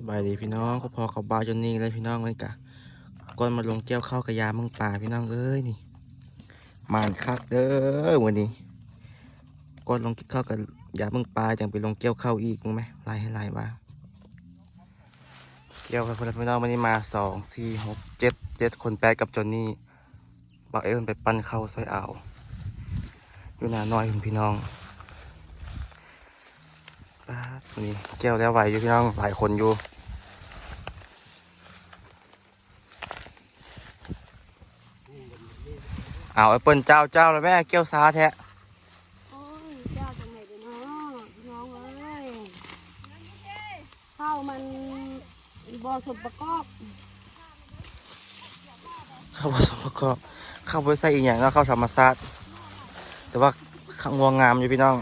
สบายดีพี่น้องก็พอเขาบาจนนี่เลยพี่น้องเลยกะก่อนมาลงเกี่ยวข้าวกระยามึงป่าพี่น้องเอ้ยนี่มานคักเด้อวันนี้ก่อนลงกินข้าวกับยามึงปลาจังไปลงเกี่ยวข้าวอีกมึงไหมไล่ให้ไล่ว่าเกี่ยวกับคนพี่น้องวันนี้มาสองสี่หกเจ็ดเจ็ดคนแปดกับจนนี่บอกเอ้ยมันไปปั้นข้าวซอยอ่าวอยู่นาน้อยพี่น้อง ป๊าดวันนี้แก้วแล้วไหวอยู่พี่น้องหลายคนอยู่เอาแอปเปิลเจ้าเจ้าแล้วแม่แก้วซาแท้โอ้ยเจ้าจังไหนเดี๋ยวเนาะพี่น้องเอ้ยข้าวมันบ่สมประกอบเข้าวผสมประกอบเข้าวไปใส่อีกอย่างก็เข้าวธรรมชาติแต่ว่าข้างวงงามอยู่พี่น้อง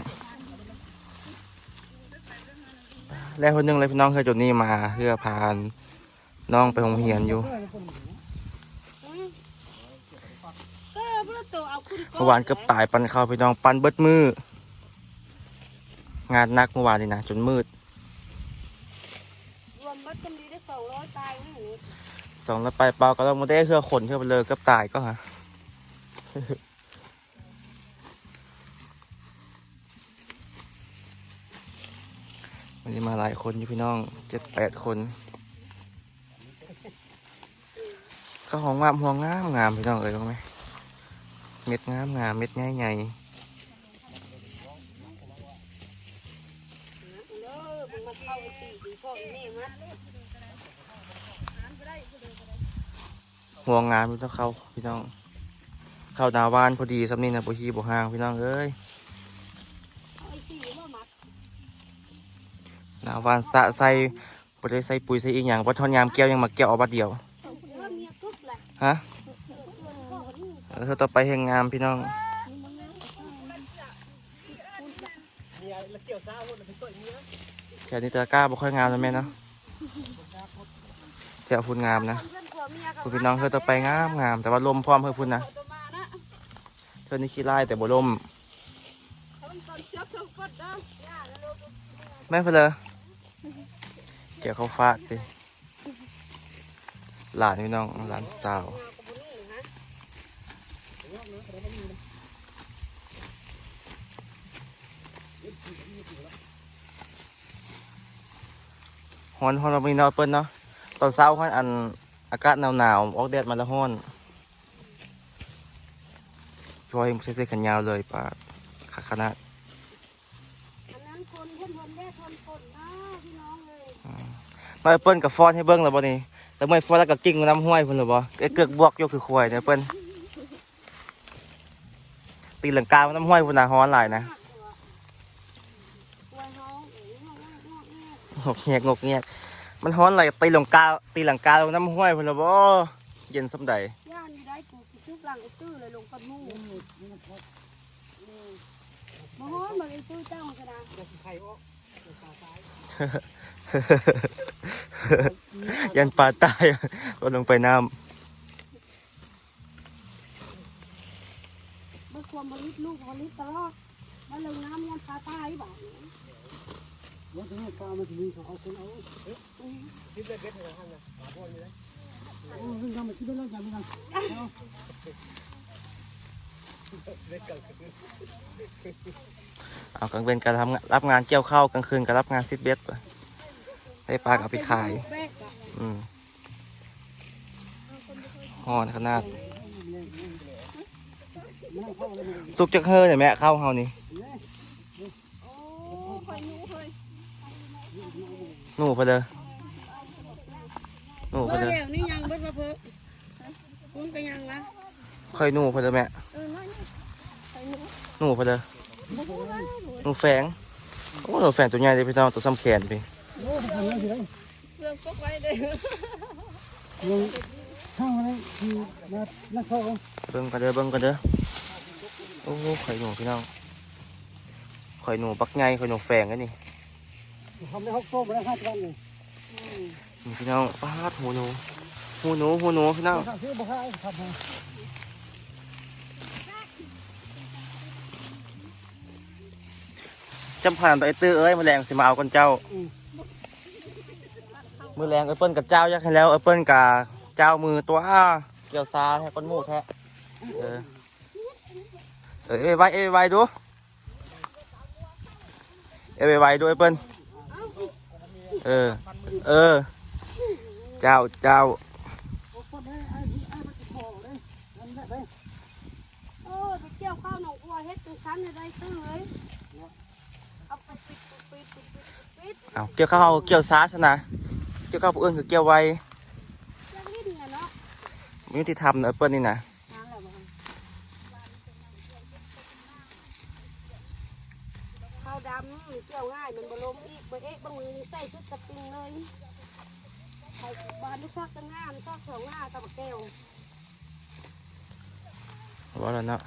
แล้วคนหนึงเลยพี่น้องเคยจุดนี้มาเพื่อพานน้องไปโรงเรียนอยู่เมื่อวานก็ตายปันเข้าวพี่น้องปันเบิดมืองานนักเมื่อวานนี่นะจนมืดรวมบัตรจำดีได้สองร้อยตายนี่สองแล้วไปเปล่าก็ต้องมาได้เครือขนเครือไปเลยกับตายก็ฮะ วันนี้มาหลายคนอยู่พี่น้องเจ็ดแปดคนก็หองงามหองงามงามพี่น้องเอ้ยรู้ไหมเม็ดงามงามเม็ดใหญ่ใหญ่ห้องมาเข้าตีตีพ่ออีนี่มาห่วงงามพี่ต้องเข้าพี่น้องเข้าหนาวานพอดีสำนีนะบุฮีบุห่างพี่น้องเอ้ย เอาไอ้ตีมามัด หนาวานสะใส่บ่ได้ใส่ปุ๋ยใส่อีกอย่างเพราะทอนยามเกี่ยวยังมาเกี่ยวเอาบัดเดียวเอาเพื่อนเมียทุบแหละฮะพ่อคนนี้เออต่อไปแห่งงามพี่น้องแม่แถวนี้ตะกร้าบ่ค่อยงามนะแม่เนาะแถวพุ่นงามนะคุณพี่น้องเธอต่อไปงามงามแต่ว่าลมพร้อมเพื่อพุ่นนะเธอนี่ขี้ไล่แต่บ่ลมเขาเป็นคนเจ็บทั้งกดเด้อย่าแม่เพลยเกี่ยวเขาฟาดดิหลานพี่น้องหลานสาวฮ้อนฮ้อนเรามีนาเปิ้นเนาะตอนเช้าฮ้อนอันอากาศหนาวหนาวๆออกแดดมาแล้วฮ้อนช่วยเสื้อแขนยาวเลยปาดขาขนาด คนเพื่อนคนแม่คนคนนะพี่น้องเลยน้อยเปิ้นกับฟอนให้เบิ้งแล้วบ่นี่แต่เมื่อฟอนแล้วก็กิ้งน้ำห้วยเพิ่นหรือบ่ไอ้เกือกบวกยกคือควายเนี่ยเปิ้นตีลังกาน้ำห้วยพุ่นน่ะฮ้อนหลายนะตัวเขาเอ๋ยงอกงอกงอกงกเงียกงกเงียกมันฮ้อนหลายตีลังกาตีลังกาลงน้ำห้วยพุ่นหรือบ่เย็นสำใดย่านนี่ได้กูคิดทุกหลังไอ้ตื้อเลยลงปัดมู่ มาฮ้อนมาไอ้ตื้อเจ้ากันนะยันปลาตายก็ลงไปน้เมื่อความบริสุทธิ์ลูกบริสุทธิ์ตลอดมาลงน้ำยันพาตายบ่าว่าจะให้ปลามันจะมีเขาเอาคนเอาเอ๊ะคิดได้เบ็ดเลยท่านนะปลาพอนนี่นะโอ้เรื่องทำมันคิดได้แล้วกันกันเอาำ เอากลางเวนก็ทำรับงานเกี่ยวข้าวกลางคืนก็รับงานซิดเบ็ดไปได้ปลาก็เอาไปขาย อืมฮ้อนขนาดนั่งเข้าเลยตุกจักเฮอเนี่ยแม่เข้าเฮานี่โอ้คอยนู้เคยหนูพนเด้อหนูเพเบิ่งเด้อแล้วนี่ยังเบิ่งมาเพิ่มคุณก็ยังนะ ค่อยหนูเพนเด้อแม่เออน้อยนี่คอยนู้หนูเพนเด้อบ่รู้นะหนูแฝงโอ้หนูแฝงตัวใหญ่เลยพี่น้องตัวซ้ำแขนพี่โอ้ทำยังไงสิได้เรื่องก็ไปเด้อลงข้างอะไรคือมานั่งเข้าเอาเบิ่งกันเด้อเบิ่งกันเด้อโอ้ข่อยหนูพี่น้องข่อยหนูปักใหญ่ข่อยหนูแฝงกันนี่ทำได้หกโต๊ะไปแล้วห้าตันเลยนี่พี่น้องปาดหูหนูหูหนูหูหนูพี่น้อง ข้าวซื้อบ่ค่าทำมา จำผ่านตัวไอ้ตื้อเอ้ยแมลงสิมาเอากันเจ้าเข้ามือแรงเอเปิ้ลกับเจ้ายักให้แล้วเอเปิ้ลกับเจ้ามือตัวอ้าเกี่ยวซาให้ก้นหมูแท้เออเออเอไวเอไวดูเอไวดูเอเปิ้ลเออ เออ เจ้าเจ้าคนให้ไอ้ไอ้มันจะพอเลยนั่นแหละเลยโอ้ไปเกี่ยวข้าวหนองอัวเฮ็ดจังคันได้ตื้อเลยเอาไปปิดปิดปิดปิดปิด เอาเกี่ยวข้าวเกี่ยวซาชนะ เกี่ยวข้าวผู้อื่นคือเกี่ยวไวจะลิ้นน่ะเนาะมีที่ทำเนอะเอเปิ้ลนี่นะทางแล้วบ่ข้าวดำเกี่ยวง่ายมันบ่ลมอีกบ่เอ๊ะบางมือนี่ใส่ชุดกระติงเลยใส่บ้านลูกซักกันงามซักเขียวง่าตะบะแก้วว่าแล้วเนาะ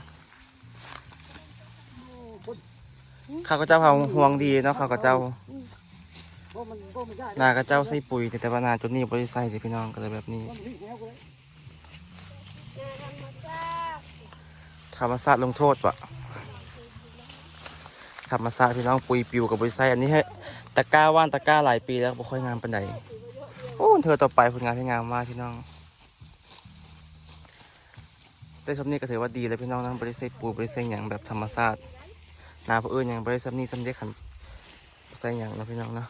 โอ้คนข้าวกระเจ้าเขาห่วงดีเนาะข้าวกระเจ้า เพราะมันาะมันได้นากระเจ้าใส่ปุ๋ยแต่ต่ว่านาจุดนี้บริใส่สิพี่น้องก็เลยแบบนี้ธรรมศาสตร์ลงโทษปะธรรมศาสตร์พี่น้องปุ๋ยปิวกับบริษัทอันนี้ให้ตะกร้าว่านตะกร้าหลายปีแล้วบ่ค่อยงามปานใดโอ้เธอต่อไปผลงานที่งามมากพี่น้องได้สำนี้ก็ถือว่าดีเลยพี่น้องนะบริษัทปุ๋ยบริษัทอย่างแบบธรรมศาสตร์นาผู้อื่นอย่างบริษัทนี้สำเร็จขันใส่อย่างเนาะพี่น้องเนาะ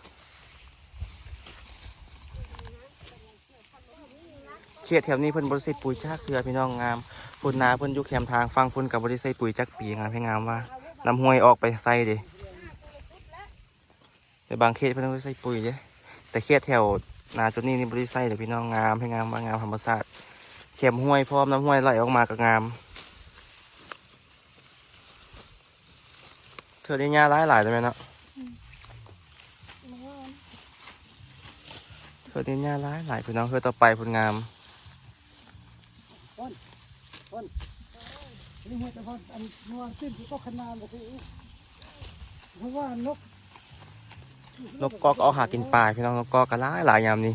เขตแถวนี้เพิ่นบริษัทปุ๋ยจ้าเครือพี่น้องงามพุ่นนาเพุ่นอยุคแคมทางฟังพุ่นกับบริษัทปุ๋ยจักปีงามให้งามว่าลำห้วยออกไปใส่เดิแต่บางเขตเพิ่นบริษัทปุ๋ยเด้แต่เขตแถวนาจุดนี้นี่บริษัทเดี๋ยวพี่น้องงามให้งามว่างามธรรมศาสตร์เข็มห้วยพร้อมน้ำห้วยไหลออกมาก็งามเธอได้หญ้าหลายหลายเลยไหมเนาะเธอได้หญ้าหลายหลายพี่น้องเธอต่อไปพุ่นงาม นี่หัวแต่พออันนัวสิ้นก็ขนาดเลยคือเพราะว่านกนกกอกเอาหากินปลาพี่น้องนกกอกก็หลายหลายยามนี้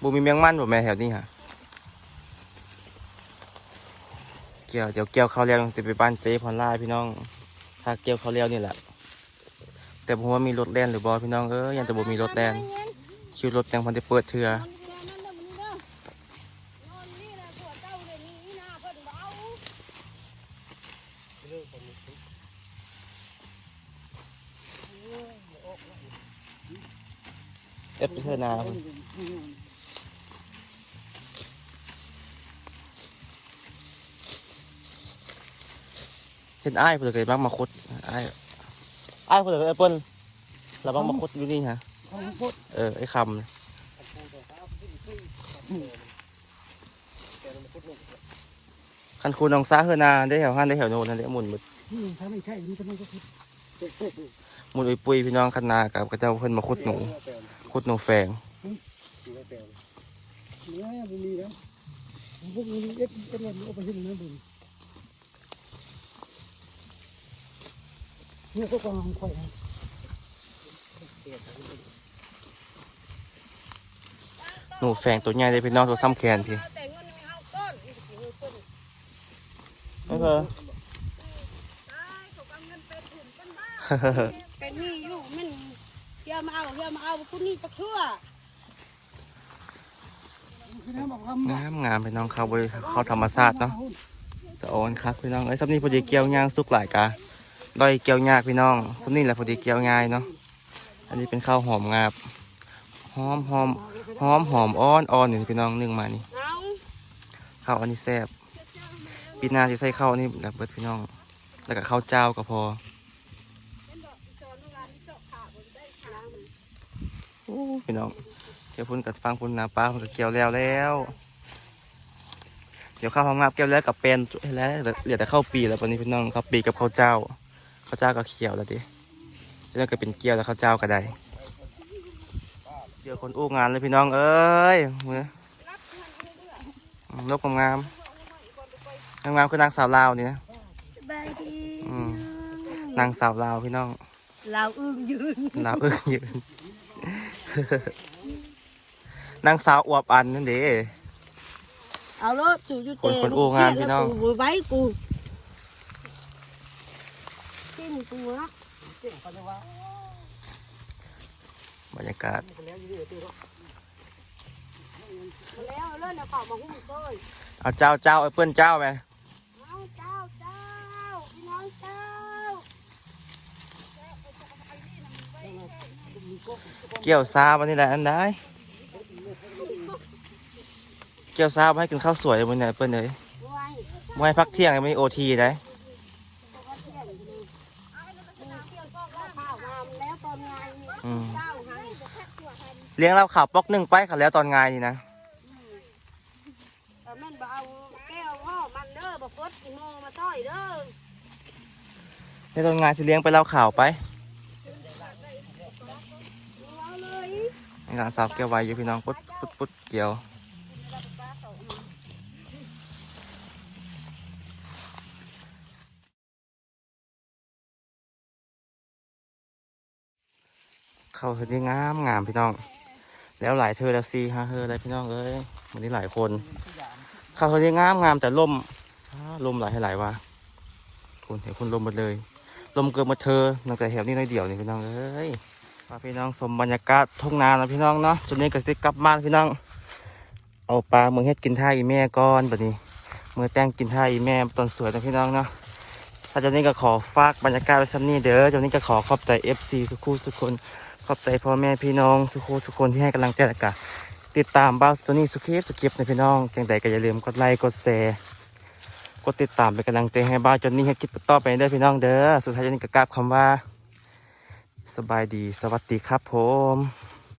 บูมีเมียงมันบ่แม่แถวนี้ฮะเกี่ยวเดี๋ยวเกี่ยวเขาวแล้วจะไปบ้านเจ๊พรล่าพี่น้องถ้าเกี่ยวเขาวแล้วนี่แหละแต่ผมว่ามีรถแล่นหรือบอพี่น้องเอ้ยยังแต่บ่มีรถแล่น คิวรถยังพันจะเปิดเทือเอฟเทอร์นาเห็นไอ้ายเพื่อนเคยบ้างมาคุดไอ้ายอ้ายเพื่อนเคยแอปเปิ้ลเราบ้างมาคุดอยู่นี่ฮะ เออ ไอ้คำน่ะคันคูนองซาเฮอนาได้แถวห้านได้แถวโนนนั่นได้หมุนหมดนี่ถ้าไม่ใช่นี่จะมันก็คือหมุนอุยปุยพี่น้องคันนากับกระเจ้าเพิ่นมาขุดหนูขุดหนูแฝงเนื้อมันมีแล้วพวกนี้เอ็ดเอ็ดเอ็ดเอาไปให้มันนะบุญนี่ก็กองของข่ หนูแฝงตัวใหญ่เลยพี่น้องตัวซ้ำแขนพี่แต่เงินไม่เอาก้อนอีกสิเพิ่นไม่เพอตายเขาเอาเงินไปถึงกันบ้าเป็นนี่อยู่มันเฮียมาเอาเฮียมาเอาคุณนี่ตะเคือคือน้ำบอกคงามงามพี่น้องเขาบริเขาธรรมศาสตร์เนาะจะโอนครับพี่น้องไอ้ยสำนี้พอดีเกี่ยวย่างสุกหลายกาดอยเกี่ยวยากพี่น้องสำนี้แหละพอดีเกี่ยวง่ายเนาะอันนี้เป็นข้าวหอมงาบหอมหอม หอมหอมอ้อนอ่อนนี่พี่น้องนึ่งมานี่ข้าวอันนี้แซ่บปีนาจะใส่ข้าวอันนี้แบบเบิดพี่น้อง แล้วก็ข้าวเจ้าก็พอพี่น้องเดี๋ยวพุ่นกับฟังพุ่นนาป้าพุ่นกับเกี่ยวแล้วแล้ว เดี๋ยวข้าวหอมงาบเกี่ยวแล้วกับเป็นแล้วเหลือแต่ข้าวปีแล้วตอนนี้พี่น้องข้าวปีกับข้าวเจ้าข้าวเจ้าก็เขียวแล้วดิจะนั่นก็เป็นเกี่ยวแล้วข้าวเจ้าก็ได้ เดี๋ยวคนอู้งานเลยพี่น้องเอ้ยมือลบงามๆงามๆคือนางสาวลาวนี่นะสบายดีอืมนางสาวลาวพี่น้องเราอึ้งยืนลาวเอิ้งยืนนางสาวอวบอันนั่นเด้เอารถสู่ยูเตคนคนอู้งานพี่น้องกูไว้กูกินกูนะเก่งปัญญาวะ บรรยากาศนี่ก็แล้วอยู่นี่ตัวเนาะมาแล้วเลื่อนเอาเข่ามาหุ้มก้อยเอาเจ้าเจ้าไอ้เปิ้ลเจ้าไหมเอาเจ้าเจ้าพี่น้องเจ้าเกี่ยวซาวันนี้แหละอันได้เกี่ยวซาไว้ให้กินข้าวสวยวันนี้เปิ้ลเลยไว้ไม่ให้พักเที่ยงไม่โอทีได้ เพราะว่าเที่ยงอยู่นี่มีเที่ยวชอบล่าข้าวงามแล้วตอนงานนี่ อืม เจ้าให้ เลี้ยงเราข่าวปอกหนึ่งไปค่ะแล้วตอนงานนี่นะแต่มันบ่เอาแก้วพ่อมันเด้อบ่ฟดกินโมมาต้อยเด้อในตอนงานจะเลี้ยงไปเล่าข่าวไปเอาเลยในการสาวเกี่ยวไว้อยู่พี่น้องปุ๊ดปุ๊ดปุ๊ดเกี่ยวเข้าเธอได้งามงามพี่น้อง แล้วหลายเธอละซีฮะเธอเลยพี่น้องเอ้ยวันนี้หลายคนเข้าเธอได้งามงามแต่ลมลมหลายให้หลายวะคุณเห็นคุณลมหมดเลย ลมเกินมาเธอตั้งแต่แถวนี้น้อยเดียวนี่พี่น้องเอ้ยพาพี่น้องชมบรรยากาศทุ่งนาแล้วพี่น้องเนาะจนนี้ก็สิกลับบ้านพี่น้อง เอาปลาเมืองเฮ็ดกินท่าอีแม่ก่อนบัดนี้มือแต่งกินท่าอีแม่ตอนสวยนะพี่น้องเนาะถ้าจนนี้ก็ขอฝากบรรยากาศไว้ซ้ำนี้เด้อจนนี้ก็ขอขอบใจ FC สุขุสุกคน อบใจพ่อแม่พี่น้องสุขุสุกคนที่ให้กำลังใจและกะติดตามบ้าสตอนี่สุขีสุขีในพี่น้องจังใดก็อย่าลืมกดไลค์กดแชร์กดติดตามเป็นกำลังใจให้บ้าจนนี่ให้คิดต่อไปได้พี่น้องเด้อสุดท้ายจนนี่ก็กราบคำว่า สบายดีสวัสดีครับผม